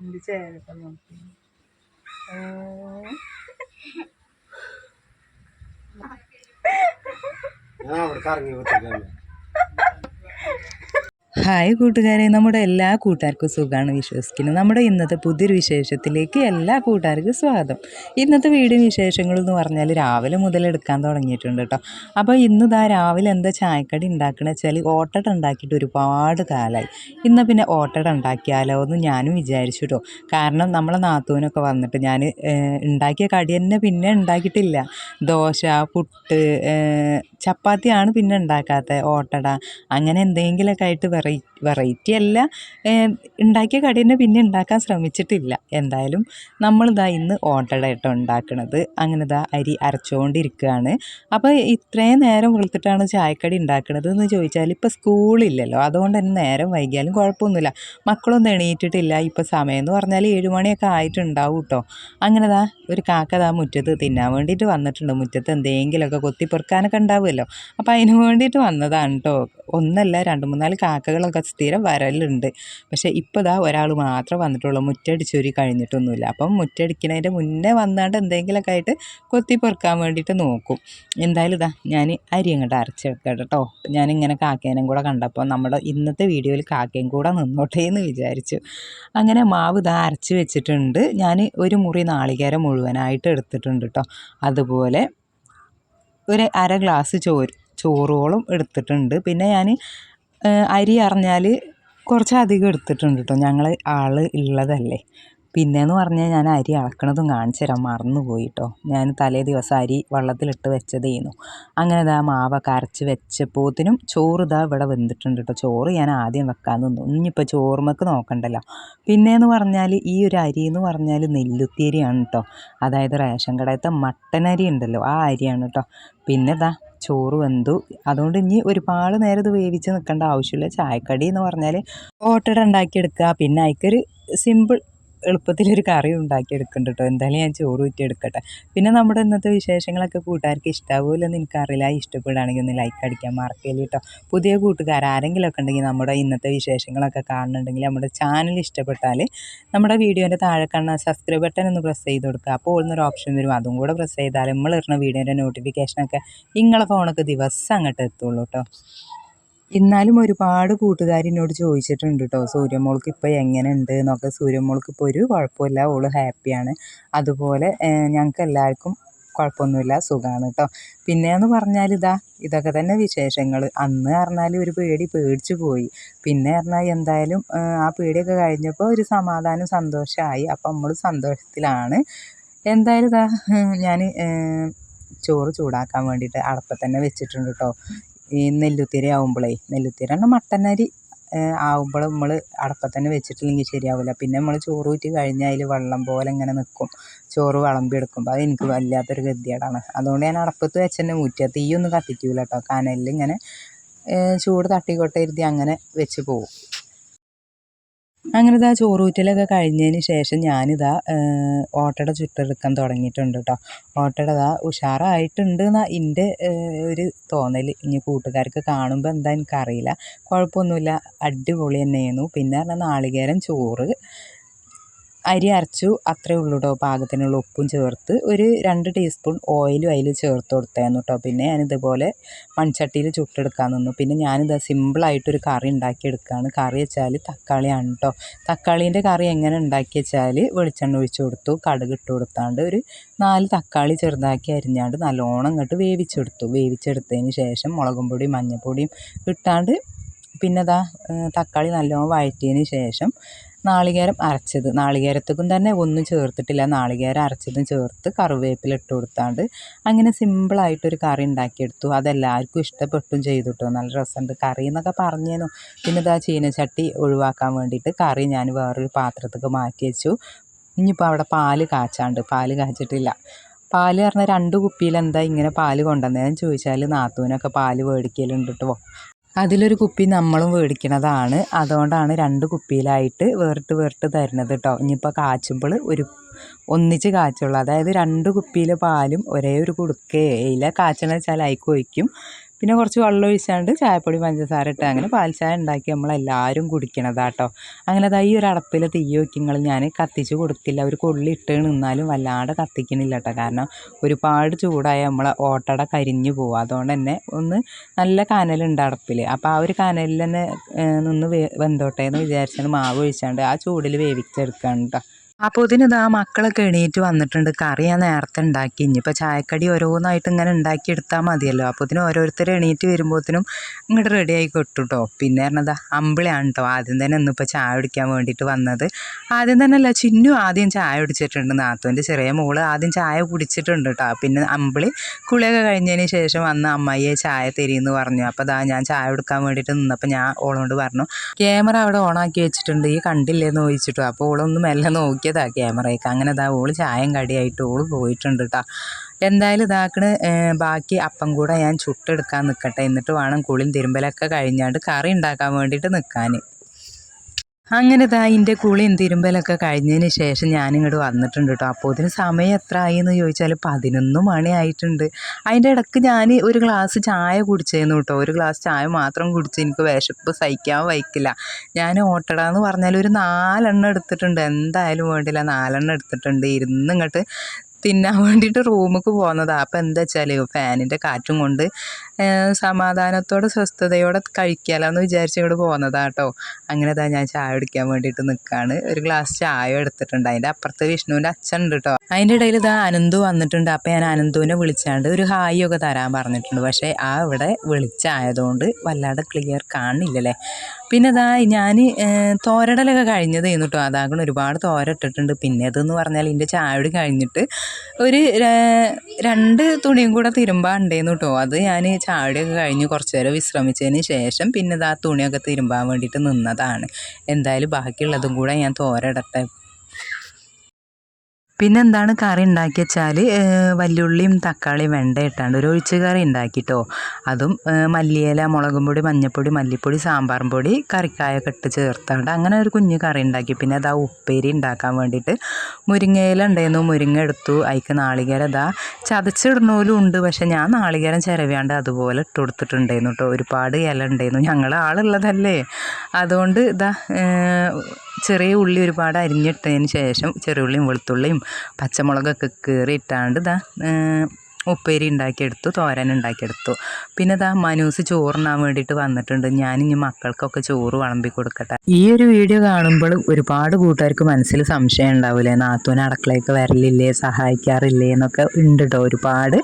എന്ത് ചേരട്ടെ നോക്കി ഞാൻ അവിടെ കറങ്ങി ഹായ് കൂട്ടുകാരെ. നമ്മുടെ എല്ലാ കൂട്ടുകാർക്കും സുഖമാണ് വിശ്വസിക്കുന്നത് നമ്മുടെ ഇന്നത്തെ പുതിയൊരു വിശേഷത്തിലേക്ക് എല്ലാ കൂട്ടുകാർക്കും സ്വാഗതം. ഇന്നത്തെ വീടും വിശേഷങ്ങൾ എന്ന് പറഞ്ഞാൽ രാവിലെ മുതൽ എടുക്കാൻ തുടങ്ങിയിട്ടുണ്ട് കേട്ടോ അപ്പോൾ ഇന്ന് ഇതാ രാവിലെ എന്താ ചായക്കടി ഉണ്ടാക്കണമെന്ന് വെച്ചാൽ ഓട്ടട ഉണ്ടാക്കിയിട്ട് ഒരുപാട് കാലമായി ഇന്ന് പിന്നെ ഓട്ടട ഉണ്ടാക്കിയാലോ എന്ന് ഞാനും വിചാരിച്ചു കാരണം നമ്മളെ നാത്തൂനൊക്കെ വന്നിട്ട് ഞാൻ ഉണ്ടാക്കിയ കടി തന്നെ പിന്നെ ഉണ്ടാക്കിയിട്ടില്ല. ദോശ പുട്ട് ചപ്പാത്തിയാണ് പിന്നെ ഉണ്ടാക്കാത്തത് ഓട്ടട. അങ്ങനെ എന്തെങ്കിലുമൊക്കെ ആയിട്ട് വെറൈ വെറൈറ്റി അല്ല ഉണ്ടാക്കിയ കടി തന്നെ പിന്നെ ഉണ്ടാക്കാൻ ശ്രമിച്ചിട്ടില്ല. എന്തായാലും നമ്മളിതാ ഇന്ന് ഓട്ടട ഇട്ട് ഉണ്ടാക്കണത്. അങ്ങനെ ഇതാ അരി അരച്ചുകൊണ്ടിരിക്കുകയാണ് അപ്പോൾ ഇത്രയും നേരം വെളുത്തിട്ടാണ് ചായക്കടി ഉണ്ടാക്കുന്നത് എന്ന് ചോദിച്ചാൽ ഇപ്പോൾ സ്കൂളില്ലല്ലോ. അതുകൊണ്ട് തന്നെ നേരം വൈകിയാലും കുഴപ്പമൊന്നുമില്ല. മക്കളൊന്നും എണീറ്റിട്ടില്ല. ഇപ്പോൾ സമയം എന്ന് പറഞ്ഞാൽ ഏഴ് മണിയൊക്കെ ആയിട്ടുണ്ടാവും കേട്ടോ. അങ്ങനെ ദാ ഒരു കാക്കതാ മുറ്റത്ത് തിന്നാൻ വേണ്ടിയിട്ട് വന്നിട്ടുണ്ട്. മുറ്റത്ത് എന്തെങ്കിലുമൊക്കെ കൊത്തിപ്പെറുക്കാനൊക്കെ ഉണ്ടാവുമല്ലോ അപ്പോൾ അതിന് വേണ്ടിയിട്ട് വന്നതാണ് കേട്ടോ ഒന്നല്ല രണ്ട് മൂന്നാൽ കാക്കകളൊക്കെ സ്ഥിരം വരലുണ്ട്. പക്ഷേ ഇപ്പോൾ ഇതാ ഒരാൾ മാത്രമേ വന്നിട്ടുള്ളൂ. മുറ്റടിച്ചൊരു കഴിഞ്ഞിട്ടൊന്നുമില്ല. അപ്പം മുറ്റടിക്കുന്നതിന്റെ മുന്നേ വന്നാണ്ട് എന്തെങ്കിലുമൊക്കെ ആയിട്ട് കൊത്തി പെറുക്കാൻ വേണ്ടിയിട്ട് നോക്കും. എന്തായാലും ഇതാ ഞാൻ അരി അങ്ങോട്ട് അരച്ചെടുക്കാം കേട്ടോ ഞാനിങ്ങനെ കാക്കേനും കൂടെ കണ്ടപ്പോൾ നമ്മുടെ ഇന്നത്തെ വീഡിയോയിൽ കാക്കയും കൂടെ നിന്നോട്ടെ എന്ന് വിചാരിച്ചു. അങ്ങനെ മാവ് ഇതാ അരച്ച് വെച്ചിട്ടുണ്ട്. ഞാൻ ഒരു മുറി നാളികേരം മുഴുവനായിട്ട് എടുത്തിട്ടുണ്ട് കേട്ടോ അതുപോലെ ഒരു അര ഗ്ലാസ് ചോറ് ചോറോളം എടുത്തിട്ടുണ്ട്. പിന്നെ ഞാൻ അരി അറിഞ്ഞാൽ കുറച്ചധികം എടുത്തിട്ടുണ്ട് കേട്ടോ ഞങ്ങൾ ആൾ ഉള്ളതല്ലേ പിന്നെയെന്ന് പറഞ്ഞാൽ ഞാൻ അരി അളക്കണതും കാണിച്ചു തരാൻ മറന്നു പോയി കേട്ടോ ഞാൻ തലേ ദിവസം അരി വെള്ളത്തിലിട്ട് വെച്ചതേനു അങ്ങനെ ഇതാ മാവൊക്കെ അരച്ച് വെച്ചപ്പോത്തിനും ചോറ് ഇതാ ഇവിടെ വെന്തിട്ടുണ്ട് കേട്ടോ ചോറ് ഞാൻ ആദ്യം വെക്കാൻ നിന്നു. ഇനിയിപ്പോൾ ചോറുമക്ക് നോക്കണ്ടല്ലോ. പിന്നെയെന്ന് പറഞ്ഞാൽ ഈ ഒരു അരി എന്ന് പറഞ്ഞാൽ നെല്ലുത്തിയരിയാണ് കേട്ടോ അതായത് റേഷൻ കടയത്തെ മട്ടനരി ഉണ്ടല്ലോ ആ അരിയാണ് കേട്ടോ പിന്നെ ഇതാ ചോറ് വെന്തു. അതുകൊണ്ട് ഇനി ഒരുപാട് നേരം ഇത് വേവിച്ച് നിൽക്കേണ്ട ആവശ്യമില്ല. ചായക്കടി എന്ന് പറഞ്ഞാൽ ഓട്ടട ഉണ്ടാക്കിയെടുക്കുക. പിന്നെ അതിക്കൊരു സിമ്പിൾ എളുപ്പത്തിലൊരു കറി ഉണ്ടാക്കിയെടുക്കുന്നുണ്ട് കേട്ടോ എന്തായാലും ഞാൻ ചോറ് ഊറ്റി എടുക്കട്ടെ പിന്നെ നമ്മുടെ ഇന്നത്തെ വിശേഷങ്ങളൊക്കെ കൂട്ടുകാർക്ക് ഇഷ്ടാവുമല്ലോ എന്ന് എനിക്കറിയില്ല ഇഷ്ടപ്പെടുകയാണെങ്കിൽ ഒന്ന് ലൈക്ക് അടിക്കാൻ മറക്കില്ല കേട്ടോ പുതിയ കൂട്ടുകാർ ആരെങ്കിലുമൊക്കെ ഉണ്ടെങ്കിൽ നമ്മുടെ ഇന്നത്തെ വിശേഷങ്ങളൊക്കെ കാണുന്നുണ്ടെങ്കിൽ നമ്മുടെ ചാനൽ ഇഷ്ടപ്പെട്ടാൽ നമ്മുടെ വീഡിയോന്റെ താഴെ കാണുന്ന സബ്സ്ക്രൈബ് ബട്ടൺ ഒന്ന് പ്രസ് ചെയ്ത് കൊടുക്കുക. അപ്പോൾ ഒന്നൊരു ഓപ്ഷൻ വരും. അതും കൂടെ പ്രസ് ചെയ്താൽ നമ്മൾ ഇടുന്ന വീഡിയോന്റെ നോട്ടിഫിക്കേഷനൊക്കെ നിങ്ങളെ ഫോണൊക്കെ ദിവസം അങ്ങോട്ട് എത്തുള്ളൂ കേട്ടോ എന്നാലും ഒരുപാട് കൂട്ടുകാർ എന്നോട് ചോദിച്ചിട്ടുണ്ട് കേട്ടോ സൂര്യമോൾക്ക് ഇപ്പോൾ എങ്ങനെ ഉണ്ട് എന്നൊക്കെ. സൂര്യമോൾക്ക് ഇപ്പോൾ ഒരു കുഴപ്പമില്ല. ഓൾ ഹാപ്പിയാണ് അതുപോലെ ഞങ്ങൾക്ക് എല്ലാവർക്കും കുഴപ്പമൊന്നുമില്ല. സുഖമാണ് കേട്ടോ പിന്നെയെന്ന് പറഞ്ഞാൽ ഇതാ ഇതൊക്കെ തന്നെ വിശേഷങ്ങൾ അന്ന് പറഞ്ഞാൽ ഒരു പേടി പേടിച്ചു പോയി. പിന്നെ പറഞ്ഞാൽ എന്തായാലും ആ, പേടിയൊക്കെ കഴിഞ്ഞപ്പോൾ ഒരു സമാധാനം സന്തോഷമായി അപ്പം നമ്മൾ സന്തോഷത്തിലാണ്. എന്തായാലും ഇതാ ഞാൻ ചോറ് ചൂടാക്കാൻ വേണ്ടിയിട്ട് അടപ്പത്ത് തന്നെ വെച്ചിട്ടുണ്ട് കേട്ടോ ഈ നെല്ലുത്തിര ആവുമ്പോളേ നെല്ലുത്തിര പറഞ്ഞാൽ മട്ടനരി ആവുമ്പോൾ നമ്മൾ അടപ്പത്ത് തന്നെ വെച്ചിട്ടില്ലെങ്കിൽ ശരിയാവില്ല പിന്നെ നമ്മൾ ചോറ് ഊറ്റി കഴിഞ്ഞാൽ അതിൽ വെള്ളം പോലെ ഇങ്ങനെ നിൽക്കും ചോറ് വിളമ്പിയെടുക്കുമ്പോൾ അത് എനിക്ക് വല്ലാത്തൊരു ഗതികേടാണ്. അതുകൊണ്ട് ഞാൻ അടപ്പത്ത് വെച്ച് തന്നെ ഊറ്റുക തീയൊന്നും കത്തിക്കില്ല കേട്ടോ കനലിൽ ഇങ്ങനെ ചൂട് തട്ടിക്കോട്ടെ ഇരുത്തി അങ്ങനെ വെച്ച് പോകും അങ്ങനെ ഇതാ ചോറൂറ്റലൊക്കെ കഴിഞ്ഞതിന് ശേഷം ഞാനിതാ ഓട്ടയുടെ ചുറ്റെടുക്കാൻ തുടങ്ങിയിട്ടുണ്ട് കേട്ടോ ഓട്ടയുടെ ഇതാ ഉഷാറായിട്ടുണ്ട് എന്നാ എന്റെ ഒരു തോന്നൽ ഇനി കൂട്ടുകാർക്ക് കാണുമ്പോൾ എന്താ എനിക്കറിയില്ല. കുഴപ്പമൊന്നുമില്ല. അടിപൊളി തന്നെയായിരുന്നു. പിന്നെ പറഞ്ഞാൽ നാളികേരം ചോറ് അരി അരച്ചു അത്രേ ഉള്ളൂ കേട്ടോ പാകത്തിനുള്ള ഉപ്പും ചേർത്ത് ഒരു രണ്ട് ടീസ്പൂൺ ഓയിലും അതിൽ ചേർത്ത് കൊടുത്തായിരുന്നു കേട്ടോ പിന്നെ ഞാനിതുപോലെ മൺചട്ടിയിൽ ചുട്ടെടുക്കാൻ നിന്നു. പിന്നെ ഞാനിത് സിമ്പിളായിട്ടൊരു കറി ഉണ്ടാക്കിയെടുക്കുകയാണ് കറി വെച്ചാൽ തക്കാളിയാണ് കേട്ടോ തക്കാളീന്റെ കറി എങ്ങനെ ഉണ്ടാക്കി വെച്ചാൽ വെളിച്ചെണ്ണ ഒഴിച്ചു കൊടുത്തു കടുക് ഇട്ട് കൊടുത്താണ്ട് ഒരു നാല് തക്കാളി ചെറുതാക്കി അരിഞ്ഞാണ്ട് നല്ലോണം ഇങ്ങോട്ട് വേവിച്ചെടുത്തു. വേവിച്ചെടുത്തതിന് ശേഷം മുളകും പൊടിയും മഞ്ഞൾപ്പൊടിയും ഇട്ടാണ്ട് പിന്നെ ദാ തക്കാളി നല്ലോണം വഴറ്റിയതിന് ശേഷം നാളികേരം അരച്ചത്. നാളികേരത്തേക്കും തന്നെ ഒന്നും ചേർത്തിട്ടില്ല. നാളികേരം അരച്ചതും ചേർത്ത് കറിവേപ്പില ഇട്ട് കൊടുത്താണ്ട് അങ്ങനെ സിമ്പിളായിട്ടൊരു കറി ഉണ്ടാക്കിയെടുത്തു. അതെല്ലാവർക്കും ഇഷ്ടപ്പെട്ടും ചെയ്തു കേട്ടോ നല്ല രസമുണ്ട്. കറി എന്നൊക്കെ പറഞ്ഞേനു. പിന്നെ ഇതാ ചീനച്ചട്ടി ഒഴിവാക്കാൻ വേണ്ടിയിട്ട് കറി ഞാൻ വേറൊരു പാത്രത്തേക്ക് മാറ്റി വെച്ചു. ഇനിയിപ്പോൾ അവിടെ പാൽ കാച്ചാണ്ട്. പാൽ കാച്ചിട്ടില്ല. പാൽ പറഞ്ഞാൽ രണ്ട് കുപ്പിയിൽ എന്താ ഇങ്ങനെ പാൽ കൊണ്ടുവന്നതെന്ന് ചോദിച്ചാൽ നാത്തൂനൊക്കെ പാൽ മേടിക്കലുണ്ട് കേട്ടോ അതിലൊരു കുപ്പി നമ്മളും മേടിക്കണതാണ് അതുകൊണ്ടാണ് രണ്ട് കുപ്പിയിലായിട്ട് വേറിട്ട് വേറിട്ട് തരുന്നത് കേട്ടോ ഇനിയിപ്പോൾ കാച്ചുമ്പോൾ ഒരു ഒന്നിച്ച് കാച്ചുള്ളൂ. അതായത് രണ്ട് കുപ്പിയിലെ പാലും ഒരേ ഒരു കുടുക്കയില കാച്ചണ വെച്ചാൽ ഒഴിക്കും. പിന്നെ കുറച്ച് വെള്ളം ഒഴിച്ചാണ്ട് ചായപ്പൊടി പഞ്ചസാര ഇട്ട് അങ്ങനെ പാൽ ചായ ഉണ്ടാക്കി നമ്മളെല്ലാവരും കുടിക്കണതാട്ടോ. അങ്ങനെ ദാ ഈ ഒരു അടപ്പിൽ തീ വയ്ക്കുങ്ങൾ ഞാൻ കത്തിച്ച് കൊടുത്തില്ല. ഒരു കൊള്ളി ഇട്ട് നിന്നാലും വല്ലാണ്ട് കത്തിക്കണില്ല കേട്ടോ കാരണം ഒരുപാട് ചൂടായ നമ്മളെ ഓട്ടട കരിഞ്ഞു പോകും അതുകൊണ്ട് തന്നെ ഒന്ന് നല്ല കനലുണ്ട് അടപ്പിൽ അപ്പോൾ ആ ഒരു കനലിൽ തന്നെ നിന്ന് വെന്തോട്ടെ എന്ന് വിചാരിച്ചാണ് മാവ് ഒഴിച്ചാണ്ട് ആ ചൂടിൽ വേവിച്ചെടുക്കുകയാണ് കേട്ടോ അപ്പോൾ ഇതിനിതാ മക്കളൊക്കെ എണീറ്റ് വന്നിട്ടുണ്ട്. കറി ഞാൻ നേരത്തെ ഉണ്ടാക്കി. ഇനിയിപ്പോൾ ചായക്കടി ഓരോന്നായിട്ട് ഇങ്ങനെ ഉണ്ടാക്കിയെടുത്താൽ മതിയല്ലോ. അപ്പോൾ ഇതിന് ഓരോരുത്തർ എണീറ്റ് വരുമ്പോഴത്തേനും ഇങ്ങോട്ട് റെഡി ആയി കൊട്ടുട്ടോ. പിന്നെ പറഞ്ഞത് അമ്പിളിയാണ് കേട്ടോ ആദ്യം തന്നെ ഇന്നിപ്പോൾ ചായ കുടിക്കാൻ വേണ്ടിയിട്ട് വന്നത്. ആദ്യം തന്നെ അല്ല ചിന്നു ആദ്യം ചായ കുടിച്ചിട്ടുണ്ട്. നാത്തുവിന്റെ ചെറിയ മോൾ ആദ്യം ചായ കുടിച്ചിട്ടുണ്ട് കേട്ടോ പിന്നെ അമ്പിളി കുളിയൊക്കെ കഴിഞ്ഞതിന് ശേഷം വന്ന് അമ്മായിയെ ചായ തരിയെന്ന് പറഞ്ഞു. അപ്പോൾ അതാ ഞാൻ ചായ കൊടുക്കാൻ വേണ്ടിയിട്ട് നിന്നപ്പോൾ ഞാൻ ഓളോട് പറഞ്ഞു ക്യാമറ അവിടെ ഓണാക്കി വെച്ചിട്ടുണ്ട്. ഈ കണ്ടില്ലേന്ന് ചോദിച്ചിട്ടു. അപ്പോൾ ഓളൊന്ന് മെല്ലെ നോക്കിയതാ ക്യാമറയ്ക്ക്. അങ്ങനെ ഇതാ ഓൾ ചായം കടിയായിട്ട് ഓൾ പോയിട്ടുണ്ട് കേട്ടോ എന്തായാലും ഇതാക്കണ് ബാക്കി അപ്പം കൂടെ ഞാൻ ചുട്ടെടുക്കാൻ നിൽക്കട്ടെ എന്നിട്ട് വേണം കുളിയും തിരുമ്പലൊക്കെ കഴിഞ്ഞാണ്ട് കറി ഉണ്ടാക്കാൻ വേണ്ടിയിട്ട് നിൽക്കാൻ അങ്ങനെ ദാ ഇതിന്റെ കുളിയും തിരുമ്പലൊക്കെ കഴിഞ്ഞതിന് ശേഷം ഞാനിങ്ങോട്ട് വന്നിട്ടുണ്ട് കേട്ടോ അപ്പോൾ ഇതിന് സമയം എത്ര ആയി എന്ന് ചോദിച്ചാൽ പതിനൊന്ന് മണി ആയിട്ടുണ്ട് അതിന്റെ ഇടയ്ക്ക് ഞാൻ ഒരു ഗ്ലാസ് ചായ കുടിച്ചേന്നു കേട്ടോ ഒരു ഗ്ലാസ് ചായ മാത്രം കുടിച്ച് എനിക്ക് വിശപ്പ് സഹിക്കാൻ വയ്ക്കില്ല. ഞാൻ ഓട്ടട എന്ന് പറഞ്ഞാൽ ഒരു നാലെണ്ണം എടുത്തിട്ടുണ്ട്. എന്തായാലും വേണ്ടില്ല നാലെണ്ണം എടുത്തിട്ടുണ്ട്. ഇരുന്ന് ഇങ്ങോട്ട് തിന്നാൻ വേണ്ടിയിട്ട് റൂമിലേക്ക് പോകുന്നതാണ് അപ്പോൾ എന്താ വെച്ചാൽ ഫാനിന്റെ കാറ്റും കൊണ്ട് സമാധാനത്തോടെ സ്വസ്ഥതയോടെ കഴിക്കാമല്ലോ എന്ന് വിചാരിച്ച് ഇങ്ങോട്ട് പോകുന്നതാണ് കേട്ടോ അങ്ങനെ ഞാൻ ചായ കുടിക്കാൻ വേണ്ടിയിട്ട് നിൽക്കുകയാണ് ഒരു ഗ്ലാസ് ചായ എടുത്തിട്ടുണ്ട്. അതിന്റെ അപ്പുറത്ത് വിഷ്ണുവിന്റെ അച്ഛൻ ഉണ്ട് കേട്ടോ അതിന്റെ ഇടയിൽ ഇതാ അനന്തു വന്നിട്ടുണ്ട്. അപ്പോൾ ഞാൻ അനന്തുവിനെ വിളിച്ചാണ്ട് ഒരു ഹായ് ഒക്കെ തരാൻ പറഞ്ഞിട്ടുണ്ട്. പക്ഷേ ആ ഇവിടെ വിളിച്ചായതുകൊണ്ട് വല്ലാതെ ക്ലിയർ കാണില്ലല്ലേ. പിന്നെ ഇതാ ഞാൻ തോരടലൊക്കെ കഴിഞ്ഞത് കേട്ടോ അതാകണം ഒരുപാട് തോര ഇട്ടിട്ടുണ്ട്. പിന്നെ ഇതെന്ന് പറഞ്ഞാൽ ഇതിന്റെ ചായയോട് കഴിഞ്ഞിട്ട് ഒരു രണ്ട് തുണിയും കൂടെ തിരുമ്പാണ്ടേന്നു കേട്ടോ അത് ഞാൻ ചായയുടെയൊക്കെ കഴിഞ്ഞ് കുറച്ച് നേരം വിശ്രമിച്ചതിന് ശേഷം പിന്നെ ഇതാ തുണിയൊക്കെ തിരുമ്പാൻ വേണ്ടിയിട്ട് നിന്നതാണ്. എന്തായാലും ബാക്കിയുള്ളതും കൂടെ ഞാൻ തോരയിടട്ടെ പിന്നെ എന്താണ് കറി ഉണ്ടാക്കി വെച്ചാൽ വല്യുള്ളിയും തക്കാളിയും വെണ്ട ഇട്ടാണ്ട് ഒരു ഒഴിച്ച് കറി ഉണ്ടാക്കിട്ടോ. അതും മല്ലിയില മുളകും പൊടി മഞ്ഞൾപ്പൊടി മല്ലിപ്പൊടി സാമ്പാർ പൊടി കറിക്കായൊക്കെ ഇട്ട് ചേർത്താണ്ട് അങ്ങനെ ഒരു കുഞ്ഞ് കറി ഉണ്ടാക്കി. പിന്നെ അതാ ഉപ്പേരി ഉണ്ടാക്കാൻ വേണ്ടിയിട്ട് മുരിങ്ങയില ഉണ്ടായിരുന്നു. മുരിങ്ങ എടുത്തു. അതിക്ക് നാളികേരം ഇതാ ചതച്ചിടുന്നോലും ഉണ്ട്. പക്ഷെ ഞാൻ നാളികേരം ചിരവിയാണ്ട് അതുപോലെ ഇട്ട് കൊടുത്തിട്ടുണ്ടായിരുന്നു കേട്ടോ ഒരുപാട് ഇല ഉണ്ടായിരുന്നു. ഞങ്ങൾ ആളുള്ളതല്ലേ അതുകൊണ്ട് ഇതാ ചെറിയ ഉള്ളി ഒരുപാട് അരിഞ്ഞിട്ടതിന് ശേഷം ചെറിയ ഉള്ളിയും വെളുത്തുള്ളിയും പച്ചമുളകൊക്കെ കീറി ഇട്ടാണ്ട് ഇതാ ഉപ്പേരി ഉണ്ടാക്കിയെടുത്തു തോരൻ ഉണ്ടാക്കിയെടുത്തു. പിന്നെ ഇതാ മനൂസ് ചോറിനാൻ വേണ്ടിയിട്ട് വന്നിട്ടുണ്ട്. ഞാനിനി മക്കൾക്കൊക്കെ ചോറ് വിളമ്പി കൊടുക്കട്ടെ. ഈ ഒരു വീഡിയോ കാണുമ്പോൾ ഒരുപാട് കൂട്ടുകാർക്ക് മനസ്സിൽ സംശയം ഉണ്ടാവില്ലേ? നാത്തൂന് അടക്കളയൊക്കെ വരലില്ലേ? സഹായിക്കാറില്ലേ? എന്നൊക്കെ ഉണ്ട് കേട്ടോ ഒരുപാട്.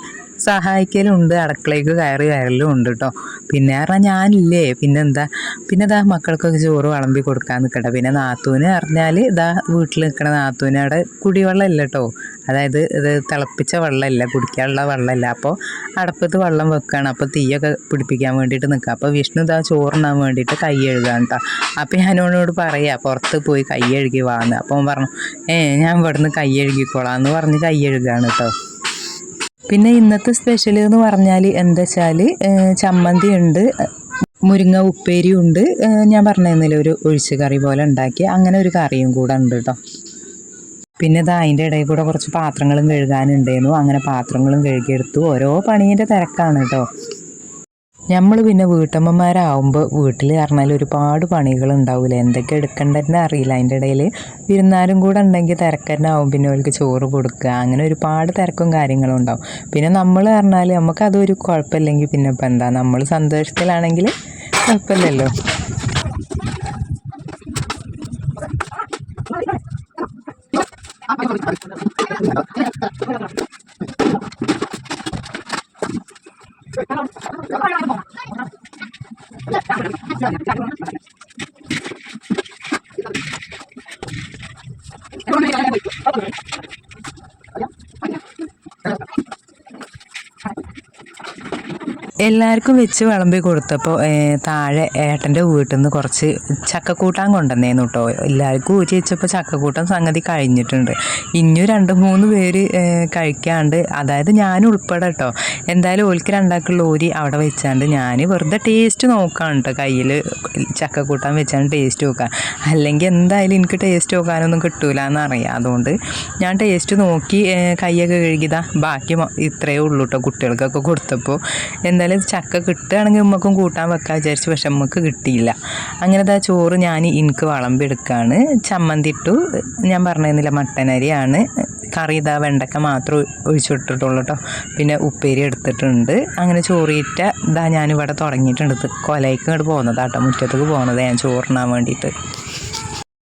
സഹായിക്കലുണ്ട്. അടുക്കളയ്ക്ക് കയറി കയറലും ഉണ്ട് കേട്ടോ പിന്നെ പറഞ്ഞാൽ ഞാനില്ലേ. പിന്നെ എന്താ? പിന്നെ ഇതാ മക്കൾക്കൊക്കെ ചോറ് വിളമ്പി കൊടുക്കാൻ നിൽക്കട്ടെ പിന്നെ നാത്തൂന് പറഞ്ഞാൽ ഇതാ വീട്ടിൽ നിൽക്കണ നാത്തൂന് അവിടെ കുടിവെള്ളം ഇല്ല കേട്ടോ അതായത് ഇത് തിളപ്പിച്ച വെള്ളമില്ല. കുടിക്കാനുള്ള വെള്ളമില്ല. അപ്പോൾ അടപ്പത്ത് വെള്ളം വെക്കുകയാണ് അപ്പോൾ തീയൊക്കെ പിടിപ്പിക്കാൻ വേണ്ടിയിട്ട് നിൽക്കുക അപ്പോൾ വിഷ്ണു ഇതാ ചോറിനാൻ വേണ്ടിയിട്ട് കൈ കഴുകാണ് കേട്ടോ അപ്പോൾ ഞാനോനോട് പറയാം പുറത്ത് പോയി കൈ എഴുകി വാന്ന് അപ്പോൾ പറഞ്ഞു ഏ ഞാൻ ഇവിടുന്ന് കൈ എഴുകിക്കോളാം എന്ന് പറഞ്ഞ് കൈ എഴുകുകയാണ് കേട്ടോ പിന്നെ ഇന്നത്തെ സ്പെഷ്യൽ എന്ന് പറഞ്ഞാൽ എന്താ വെച്ചാൽ ചമ്മന്തി ഉണ്ട് മുരിങ്ങ ഉപ്പേരി ഉണ്ട് ഞാൻ പറഞ്ഞതിൽ ഒരു ഒഴിച്ച് കറി പോലെ ഉണ്ടാക്കി അങ്ങനെ ഒരു കറിയും കൂടെ ഉണ്ട് കേട്ടോ പിന്നെ ഇത് അതിന്റെ ഇടയിൽ കൂടെ കുറച്ച് പാത്രങ്ങളും കഴുകാനുണ്ടായിരുന്നു അങ്ങനെ പാത്രങ്ങളും കഴുകിയെടുത്തു. ഓരോ പണീന്റെ തിരക്കാണ് കേട്ടോ നമ്മൾ പിന്നെ വീട്ടമ്മമാരാകുമ്പോൾ വീട്ടിൽ പറഞ്ഞാൽ ഒരുപാട് പണികൾ ഉണ്ടാവില്ല എന്തൊക്കെ എടുക്കേണ്ടതെന്ന് അറിയില്ല. അതിന്റെ ഇടയിൽ വിരുന്നാരും കൂടെ ഉണ്ടെങ്കിൽ തിരക്കന്നാവും. പിന്നെ അവർക്ക് ചോറ് കൊടുക്കുക. അങ്ങനെ ഒരുപാട് തിരക്കും കാര്യങ്ങളും ഉണ്ടാവും. പിന്നെ നമ്മൾ പറഞ്ഞാൽ നമുക്കതൊരു കുഴപ്പമില്ലെങ്കിൽ പിന്നെ ഇപ്പം എന്താ? നമ്മൾ സന്തോഷത്തിലാണെങ്കിൽ കുഴപ്പമില്ലല്ലോ. എല്ലാവർക്കും വെച്ച് വിളമ്പി കൊടുത്തപ്പോൾ താഴെ ഏട്ടന്റെ വീട്ടിൽ നിന്ന് കുറച്ച് ചക്കക്കൂട്ടാൻ കൊണ്ടുവന്നേന്നു കേട്ടോ എല്ലാവർക്കും ഊറ്റി വെച്ചപ്പോൾ ചക്കക്കൂട്ടം സംഗതി കഴിഞ്ഞിട്ടുണ്ട്. ഇനിയും രണ്ട് മൂന്ന് പേര് കഴിക്കാണ്ട് അതായത് ഞാൻ ഉൾപ്പെടെ കേട്ടോ എന്തായാലും ഓൽക്ക് രണ്ടാക്കുള്ള ഓരി അവിടെ വെച്ചാണ്ട് ഞാൻ വെറുതെ ടേസ്റ്റ് നോക്കാണ് കേട്ടോ കയ്യിൽ ചക്കക്കൂട്ടാൻ വെച്ചാണ്ട് ടേസ്റ്റ് നോക്കുക അല്ലെങ്കിൽ എന്തായാലും എനിക്ക് ടേസ്റ്റ് നോക്കാനൊന്നും കിട്ടൂല എന്നറിയാം അതുകൊണ്ട് ഞാൻ ടേസ്റ്റ് നോക്കി കൈയൊക്കെ കഴുകിയതാ. ബാക്കി ഇത്രയേ ഉള്ളൂ കേട്ടോ കുട്ടികൾക്കൊക്കെ കൊടുത്തപ്പോൾ എന്തായാലും ചക്ക കിട്ടുകയാണെങ്കിൽ ഉമ്മക്കും കൂട്ടാൻ വെക്കാൻ വിചാരിച്ചു പക്ഷെ ഉമ്മക്ക് കിട്ടിയില്ല. അങ്ങനത്തെ ചോറ് ഞാൻ എനിക്ക് വിളമ്പെടുക്കുകയാണ് ചമ്മന്തി ഇട്ടു. ഞാൻ പറഞ്ഞിരുന്നില്ല മട്ടനരിയാണ് കറി ഇതാ വെണ്ടക്ക മാത്രം ഒഴിച്ചിട്ടിട്ടുള്ളൂ കേട്ടോ പിന്നെ ഉപ്പേരി എടുത്തിട്ടുണ്ട്. അങ്ങനെ ചോറിയിട്ട ഇതാ ഞാനിവിടെ തുടങ്ങിയിട്ടുണ്ട്. കൊലയ്ക്ക് ഇങ്ങോട്ട് പോകുന്നതാട്ടോ മുറ്റത്തേക്ക് പോകുന്നത് ഞാൻ ചോറിനാൻ വേണ്ടിയിട്ട്.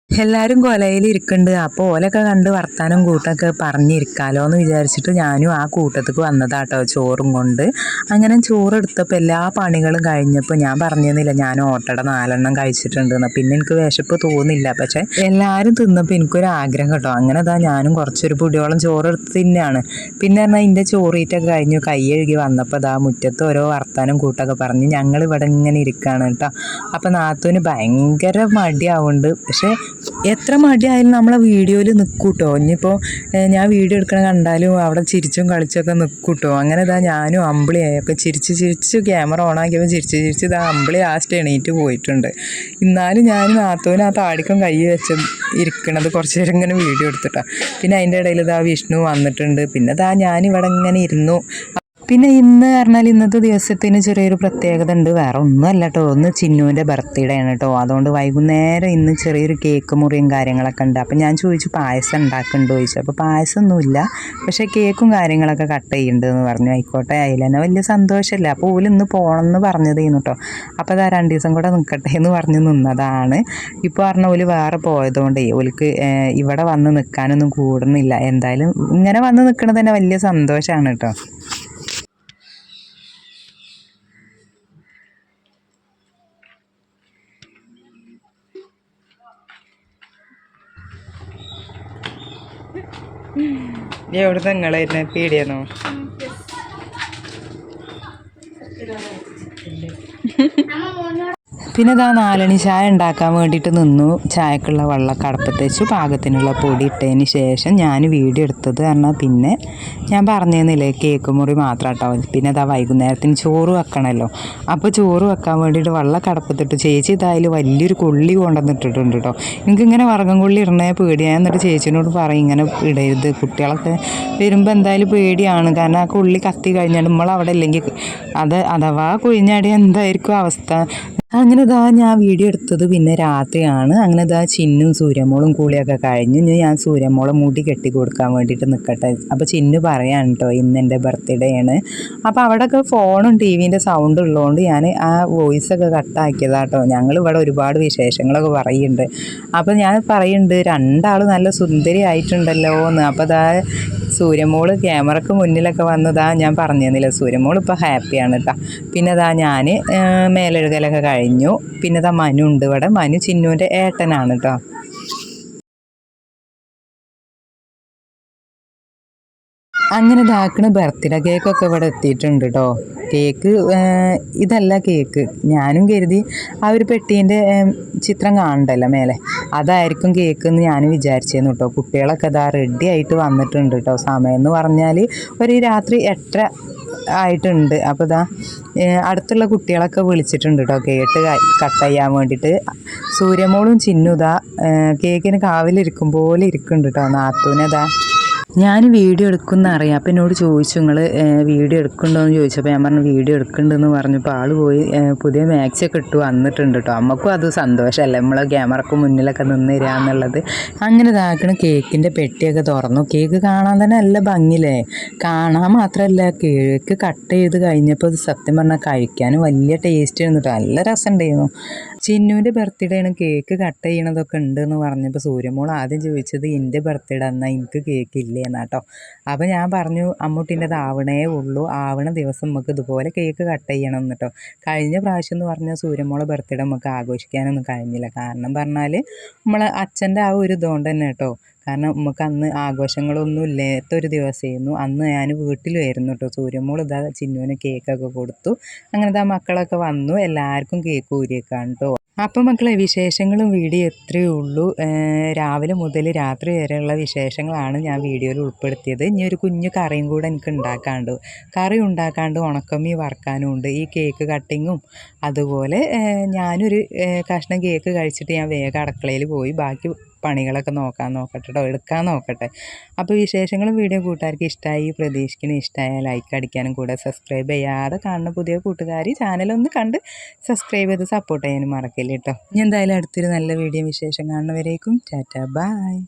എല്ലാവരും കൊലയിൽ ഇരിക്കുന്നുണ്ട് അപ്പോൾ ഓലൊക്കെ കണ്ട് വർത്താനം കൂട്ടൊക്കെ പറഞ്ഞിരിക്കാലോ എന്ന് വിചാരിച്ചിട്ട് ഞാനും ആ കൂട്ടത്തേക്ക് വന്നതാട്ടോ ചോറും കൊണ്ട്. അങ്ങനെ ചോറെടുത്തപ്പോൾ എല്ലാ പണികളും കഴിഞ്ഞപ്പോൾ ഞാൻ പറഞ്ഞിരുന്നില്ല ഞാൻ ഓട്ടട നാലെണ്ണം കഴിച്ചിട്ടുണ്ടെന്ന്. പിന്നെ എനിക്ക് വിശപ്പ് തോന്നില്ല. പക്ഷേ എല്ലാവരും തിന്നപ്പോൾ എനിക്കൊരു ആഗ്രഹം കേട്ടോ. അങ്ങനെ അതാ ഞാനും കുറച്ചൊരു പുടിയോളം ചോറ് എടുത്ത് തിന്നാണ്. പിന്നെ പറഞ്ഞാൽ എന്റെ ചോറീറ്റൊക്കെ കഴിഞ്ഞു. കൈ വന്നപ്പോൾ അതാ മുറ്റത്ത് ഓരോ വർത്താനം കൂട്ടൊക്കെ പറഞ്ഞ് ഞങ്ങൾ ഇവിടെ ഇങ്ങനെ ഇരിക്കുകയാണ് കേട്ടോ. അപ്പോൾ നാത്തൂന് ഭയങ്കര മടിയാവുന്നുണ്ട് പക്ഷേ എത്ര മടിയായാലും നമ്മളെ വീഡിയോയിൽ നിൽക്കൂട്ടോ ഇനിയിപ്പോൾ ഞാൻ വീഡിയോ എടുക്കണ കണ്ടാലും അവിടെ ചിരിച്ചും കളിച്ചൊക്കെ നിൽക്കൂട്ടോ അങ്ങനെ ഇതാ ഞാനും അമ്പിളിയായി. അപ്പം ചിരിച്ച് ചിരിച്ച് ക്യാമറ ഓൺ ആക്കിയപ്പോൾ ചിരിച്ച് ചിരിച്ച് ഇതാ അമ്പിളി ലാസ്റ്റ് എണീറ്റ് പോയിട്ടുണ്ട്. എന്നാലും ഞാൻ നാത്തോന് ആ താടിക്കും കൈ വെച്ച് ഇരിക്കണത് കുറച്ച് നേരം ഇങ്ങനെ വീഡിയോ എടുത്തിട്ടാണ് പിന്നെ അതിന്റെ ഇടയിൽ ഇതാ വിഷ്ണു വന്നിട്ടുണ്ട്. പിന്നെ ഇതാ ഞാനിവിടെ ഇങ്ങനെ ഇരുന്നു. പിന്നെ ഇന്ന് പറഞ്ഞാൽ ഇന്നത്തെ ദിവസത്തിന് ചെറിയൊരു പ്രത്യേകത ഉണ്ട്. വേറെ ഒന്നുമല്ല കേട്ടോ ഒന്ന് ചിന്നുവിന്റെ ബർത്ത്ഡേ ആണ് കേട്ടോ അതുകൊണ്ട് വൈകുന്നേരം ഇന്ന് ചെറിയൊരു കേക്ക് മുറിയും കാര്യങ്ങളൊക്കെ ഉണ്ട്. അപ്പം ഞാൻ ചോദിച്ചു പായസം ഉണ്ടാക്കുന്നുണ്ടോ? ചോദിച്ചു. അപ്പോൾ പായസം ഒന്നുമില്ല പക്ഷേ കേക്കും കാര്യങ്ങളൊക്കെ കട്ട് ചെയ്യുന്നുണ്ട് പറഞ്ഞു. ആയിക്കോട്ടെ അതിൽ തന്നെ വലിയ സന്തോഷമല്ല. അപ്പോൾ ഓൽ ഇന്ന് പോകണം എന്ന് പറഞ്ഞതേന്നു കേട്ടോ അപ്പോൾ അതാ രണ്ട് ദിവസം കൂടെ നിൽക്കട്ടെ എന്ന് പറഞ്ഞ് നിന്നതാണ്. ഇപ്പോൾ പറഞ്ഞ ഓൽ വേറെ പോയതുകൊണ്ടേ ഓൽക്ക് ഇവിടെ വന്ന് നിൽക്കാനൊന്നും കൂടുന്നില്ല. എന്തായാലും ഇങ്ങനെ വന്ന് നിൽക്കുന്നത് തന്നെ വലിയ സന്തോഷമാണ് കേട്ടോ എവിടെ നിങ്ങളായിരുന്നു പീടിയെന്നോ? പിന്നെ ഇതാ നാലണി ചായ ഉണ്ടാക്കാൻ വേണ്ടിയിട്ട് നിന്നു. ചായക്കുള്ള വെള്ളമൊക്കെ അടുപ്പത്ത് വെച്ച് പാകത്തിനുള്ള പൊടി ഇട്ടതിന് ശേഷം ഞാൻ വീഡിയോ എടുത്തത് കാരണം പിന്നെ ഞാൻ പറഞ്ഞതെന്നില്ലേ കേക്ക് മുറി മാത്രം കേട്ടോ പിന്നെ അതാ വൈകുന്നേരത്തിന് ചോറ് വെക്കണമല്ലോ അപ്പോൾ ചോറ് വെക്കാൻ വേണ്ടിയിട്ട് വെള്ളം കടപ്പത്തിട്ട് ചേച്ചി ഇതായാലും വലിയൊരു കൊള്ളി കൊണ്ടുവന്നിട്ടിട്ടുണ്ട് കേട്ടോ എനിക്കിങ്ങനെ വറകം കൊള്ളി ഇടണേ പേടിയാണ് എന്നിട്ട് ചേച്ചിനോട് പറയും ഇങ്ങനെ ഇടരുത്. കുട്ടികളൊക്കെ വരുമ്പോൾ എന്തായാലും പേടിയാണ്. കാരണം ആ കൊള്ളി കത്തി കഴിഞ്ഞാൽ നമ്മളവിടെ ഇല്ലെങ്കിൽ അത് അഥവാ കുഴിഞ്ഞാടി എന്തായിരിക്കും അവസ്ഥ? അങ്ങനെ ഇതാ ഞാൻ വീഡിയോ എടുത്തത് പിന്നെ രാത്രിയാണ്. അങ്ങനെ ഇതാ ചിന്നും സൂര്യമോളും കൂളിയൊക്കെ കഴിഞ്ഞു ഇനി ഞാൻ സൂര്യമോളെ മുടി കെട്ടി കൊടുക്കാൻ വേണ്ടിയിട്ട് നിൽക്കട്ടെ അപ്പോൾ ചിന്നു പറയാൻ കേട്ടോ ഇന്ന് എന്റെ ബർത്ത്ഡേ ആണ്. അപ്പോൾ അവിടെയൊക്കെ ഫോണും ടി വിന്റെ സൗണ്ട് ഉള്ളതുകൊണ്ട് ഞാൻ ആ വോയിസൊക്കെ കട്ടാക്കിയതാട്ടോ ഞങ്ങൾ ഇവിടെ ഒരുപാട് വിശേഷങ്ങളൊക്കെ പറയുന്നുണ്ട് അപ്പോൾ ഞാൻ പറയുന്നുണ്ട് രണ്ടാൾ നല്ല സുന്ദരി ആയിട്ടുണ്ടല്ലോ എന്ന്. അപ്പോൾ അതാ സൂര്യമോൾ ക്യാമറക്ക് മുന്നിലൊക്കെ വന്നതാ ഞാൻ പറഞ്ഞു പറഞ്ഞിരുന്നില്ല സൂര്യമോൾ ഇപ്പോൾ ഹാപ്പിയാണ് കേട്ടോ പിന്നെ അതാ ഞാൻ മേലെഴുകലൊക്കെ കഴിഞ്ഞു. പിന്നെ ഇതാ മനു ഉണ്ട് ഇവിടെ. മനു ചിന്നുവിന്റെ ഏട്ടനാണ് കേട്ടോ അങ്ങനെ ഇതാക്കണ ബർത്ത്ഡേ കേക്കൊക്കെ ഇവിടെ എത്തിയിട്ടുണ്ട് കേട്ടോ കേക്ക് ഇതല്ല കേക്ക് ഞാനും കരുതി ആ ഒരു പെട്ടീന്റെ ചിത്രം കാണണ്ടല്ലോ മേലെ. അതായിരിക്കും കേക്ക് എന്ന് ഞാൻ വിചാരിച്ചിരുന്നു കേട്ടോ കുട്ടികളൊക്കെ ഇതാ റെഡി ആയിട്ട് വന്നിട്ടുണ്ട് കേട്ടോ സമയം എന്ന് പറഞ്ഞാൽ ഒരു രാത്രി എട്ടര ആയിട്ടുണ്ട്. അപ്പോൾ ഇതാ അടുത്തുള്ള കുട്ടികളൊക്കെ വിളിച്ചിട്ടുണ്ട് കേട്ടോ കേട്ട് കട്ട് ചെയ്യാൻ വേണ്ടിയിട്ട് സൂര്യമോളും ചിന്നുതാ കേക്കിന് കാവിലിരിക്കും പോലെ ഇരിക്കുന്നുണ്ട് കേട്ടോ നാത്തൂനതാ ഞാൻ വീഡിയോ എടുക്കുന്ന അറിയാം. അപ്പം എന്നോട് ചോദിച്ചു നിങ്ങൾ വീഡിയോ എടുക്കുന്നുണ്ടോ എന്ന് ചോദിച്ചപ്പോൾ ഞാൻ പറഞ്ഞു വീഡിയോ എടുക്കുന്നുണ്ടെന്ന് പറഞ്ഞപ്പോൾ ആൾ പോയി പുതിയ മാക്സൊക്കെ ഇട്ട് വന്നിട്ടുണ്ട് കേട്ടോ അമ്മക്കും അത് സന്തോഷമല്ലേ നമ്മളെ ക്യാമറക്ക് മുന്നിലൊക്കെ നിന്ന് തരിക എന്നുള്ളത്. അങ്ങനെ ഇതാക്കണ കേക്കിന്റെ പെട്ടിയൊക്കെ തുറന്നു. കേക്ക് കാണാൻ തന്നെ നല്ല ഭംഗിയില്ലേ? കാണാൻ മാത്രമല്ല കേക്ക് കട്ട് ചെയ്ത് കഴിഞ്ഞപ്പോൾ സത്യം പറഞ്ഞാൽ കഴിക്കാനും വലിയ ടേസ്റ്റ് ആയിരുന്നു കേട്ടോ നല്ല രസമുണ്ടായിരുന്നു. ചിന്നുവിന്റെ ബർത്ത്ഡേ ആണ്. കേക്ക് കട്ട് ചെയ്യണതൊക്കെ ഉണ്ട് എന്ന് പറഞ്ഞപ്പോൾ സൂര്യമോൾ ആദ്യം ചോദിച്ചത് എന്റെ ബർത്ത്ഡേ എന്നാൽ എനിക്ക് കേക്ക് ഇല്ലേ? എന്നാട്ടോ അപ്പോൾ ഞാൻ പറഞ്ഞു അമ്മൂട്ടിന്റെത് ആവണേ ഉള്ളൂ. ആവണ ദിവസം നമുക്ക് ഇതുപോലെ കേക്ക് കട്ട് ചെയ്യണം എന്നിട്ടോ കഴിഞ്ഞ പ്രാവശ്യം എന്ന് പറഞ്ഞാൽ സൂര്യമോളെ ബർത്ത്ഡേ നമുക്ക് ആഘോഷിക്കാനൊന്നും കഴിഞ്ഞില്ല. കാരണം പറഞ്ഞാൽ നമ്മളെ അച്ഛന്റെ ആ ഒരു ഇതുകൊണ്ട് തന്നെ കേട്ടോ കാരണം നമുക്ക് അന്ന് ആഘോഷങ്ങളൊന്നും ഇല്ലാത്ത ഒരു ദിവസമായിരുന്നു. അന്ന് ഞാൻ വീട്ടിലുമായിരുന്നു കേട്ടോ സൂര്യമോൾ ഇതാ ചിന്നുവിന് കേക്കൊക്കെ കൊടുത്തു. അങ്ങനത്തെ ആ മക്കളൊക്കെ വന്നു. എല്ലാവർക്കും കേക്ക് ഊരിയേക്കാണ് കേട്ടോ അപ്പം മക്കളെ വിശേഷങ്ങളും വീഡിയോ എത്രയേ ഉള്ളൂ. രാവിലെ മുതൽ രാത്രി വരെയുള്ള വിശേഷങ്ങളാണ് ഞാൻ വീഡിയോയിൽ ഉൾപ്പെടുത്തിയത്. ഇനി ഒരു കുഞ്ഞു കറിയും കൂടെ എനിക്ക് ഉണ്ടാക്കാണ്ട് കറി ഉണ്ടാക്കാണ്ട് ഉണക്കമ്മി വറക്കാനും ഉണ്ട്. ഈ കേക്ക് കട്ടിങ്ങും അതുപോലെ ഞാനൊരു കഷ്ണം കേക്ക് കഴിച്ചിട്ട് ഞാൻ വേഗം അടുക്കളയിൽ പോയി. ബാക്കി പണികളൊക്കെ നോക്കാൻ നോക്കട്ടെ കേട്ടോ എടുക്കാൻ നോക്കട്ടെ. അപ്പോൾ വിശേഷങ്ങളും വീഡിയോ കൂട്ടുകാർക്ക് ഇഷ്ടമായി പ്രതീക്ഷിക്കണം ഇഷ്ടമായ ലൈക്ക് അടിക്കാനും കൂടെ സബ്സ്ക്രൈബ് ചെയ്യാതെ കാണുന്ന പുതിയ കൂട്ടുകാർ ചാനലൊന്ന് കണ്ട് സബ്സ്ക്രൈബ് ചെയ്ത് സപ്പോർട്ട് ചെയ്യാനും മറക്കില്ല കേട്ടോ ഇനി എന്തായാലും അടുത്തൊരു നല്ല വീഡിയോ വിശേഷം കാണുന്നവരേക്കും. ടാറ്റ ബൈ